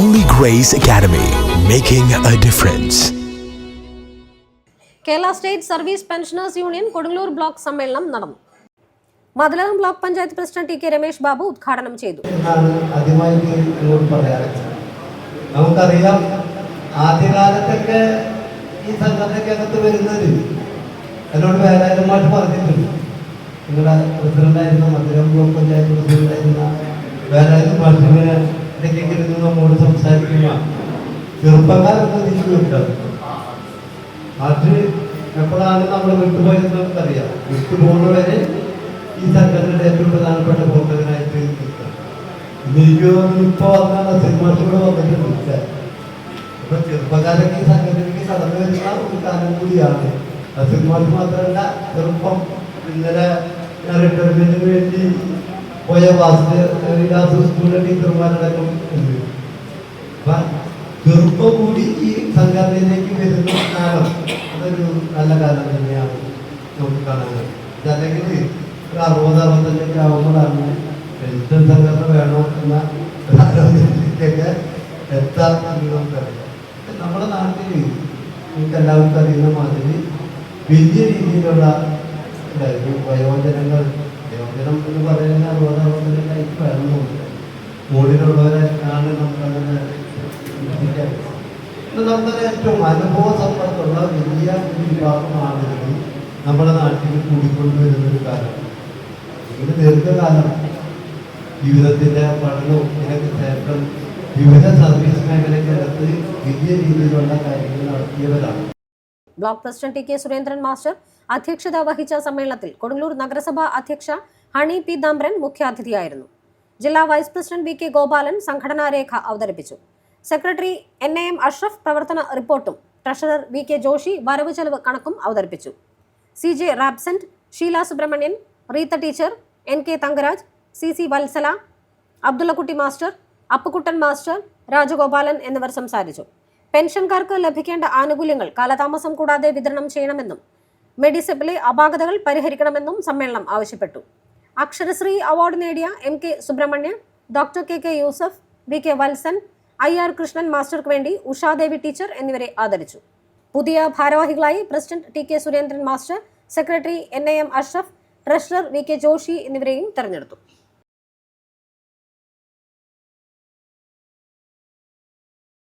Holy Grace Academy, making a difference. Kerala state service pensioners union Kodungallur block സമ്മേളനം നടന്നു. Mathilakam block panchayat president T K Ramesh Babu ഉദ്ഘാടനം ചെയ്തു. നമുക്കറിയാം ആദ്യകാലത്തൊക്കെ ഈ സംഘടനയ്ക്കകത്ത് വരുന്നത് എന്നോട് വേലായുധമായിട്ട് പറഞ്ഞിട്ടുണ്ട്. നിങ്ങളുടെ പ്രസിഡന്റായിരുന്ന മധുരം ബ്ലോക്ക് പഞ്ചായത്ത് പ്രസിഡന്റായിരുന്ന വേലായുധ മാഷിനെ ഇടയ്ക്കെങ്കിലും നിന്ന് നമ്മോട് സംസാരിക്കുക. ചെറുപ്പക്കാരൊക്കെ തിരിച്ചു വിട്ടത് അത് എപ്പോഴാണ് നമ്മൾ വിട്ടുപോയത് നമുക്കറിയാം. വിട്ടുപോകുന്നവരെ ഈ സംഘടനയുടെ ഏറ്റവും പ്രധാനപ്പെട്ട പ്രവർത്തകനായിട്ട് നിൽക്കുക. എനിക്ക് വന്നാണ് ഇപ്പൊ വന്ന സിനിമാഷൂടെ വന്നിട്ടുണ്ട് ഇപ്പൊ ചെറുപ്പക്കാരൊക്കെ ഈ സംഘടനയ്ക്ക് കടന്നു വരുന്ന ഒരു കാലം കൂടിയാണ്. സിനിമാഷ് മാത്രമല്ല ചെറുപ്പം ഇന്നലെ റിട്ടയർമെന്റിന് വേണ്ടി പോയ വാസുദേവദാസ് സ്കൂളിലെ ചെറുപ്പം കൂടി ഈ സംഘടനയിലേക്ക് വരുന്ന കാലം അതൊരു നല്ല കാലം തന്നെയാണ്. നമുക്ക് കാണാൻ അല്ലെങ്കിൽ ഒരു അറുപത് അറുപത്തഞ്ചൊക്കെ ആവുമ്പോഴാണ് എന്ത് സംഘടന വേണോ എന്ന ആലോചനയിലേക്കൊക്കെ എത്താൻ നമുക്കറിയാം. നമ്മുടെ നാട്ടിൽ നമുക്ക് എല്ലാവർക്കും അറിയുന്ന മാതിരി വലിയ രീതിയിലുള്ള വയോജനങ്ങൾ വയോജനം എന്ന് പറയുന്ന അറുപത് അറുപത്തഞ്ചൊക്കെ വേണമെന്നുണ്ട് മുകളിലുള്ളവരാണ് നമുക്കങ്ങനെ നമ്മുടെ ഏറ്റവും അനുഭവ സമ്പത്തുള്ള വലിയ വിഭാഗമാണ് നമ്മുടെ നാട്ടിൽ കൂടിക്കൊണ്ടുവരുന്ന ഒരു കാലം. ഇത് ദീർഘകാലം ജീവിതത്തിന്റെ പഠനവും ഇതിനൊക്കെ ശേഷം വിവിധ സർവീസ് മേഖലയ്ക്കകത്ത് വലിയ രീതിയിലുള്ള കാര്യങ്ങൾ നടത്തിയവരാണ്. Block president T K Surendran master അധ്യക്ഷത വഹിച്ച സമ്മേളനത്തിൽ കൊടുങ്ങല്ലൂർ നഗരസഭാ അധ്യക്ഷ ഹണി പി ദാംബ്രൻ മുഖ്യാതിഥിയായിരുന്നു. ജില്ലാ vice president V K Gopalan സംഘടനാരേഖ അവതരിപ്പിച്ചു. Secretary N A M Ashraf പ്രവർത്തന റിപ്പോർട്ടും ട്രഷറർ വി കെ ജോഷി വരവ് ചെലവ് കണക്കും അവതരിപ്പിച്ചു. C J Rabsent Sheela Subrahmanian Reetha teacher N K Thankaraj C C Vatsala Abdullakutty master Appukuttan master Rajagopalan എന്നിവർ സംസാരിച്ചു. പെൻഷൻകാർക്ക് ലഭിക്കേണ്ട ആനുകൂല്യങ്ങൾ കാലതാമസം കൂടാതെ വിതരണം ചെയ്യണമെന്നും മെഡിസെപ്പിലെ അപാകതകൾ പരിഹരിക്കണമെന്നും സമ്മേളനം ആവശ്യപ്പെട്ടു. അക്ഷരശ്രീ അവാർഡ് നേടിയ M K Subramanian doctor K K Yusuf V K Valsan I R Krishnan മാസ്റ്റർക്ക് വേണ്ടി ഉഷാദേവി ടീച്ചർ എന്നിവരെ ആദരിച്ചു. പുതിയ ഭാരവാഹികളായി president T K Surendran master secretary N A M Ashraf treasurer V K Joshi എന്നിവരെയും തെരഞ്ഞെടുത്തു.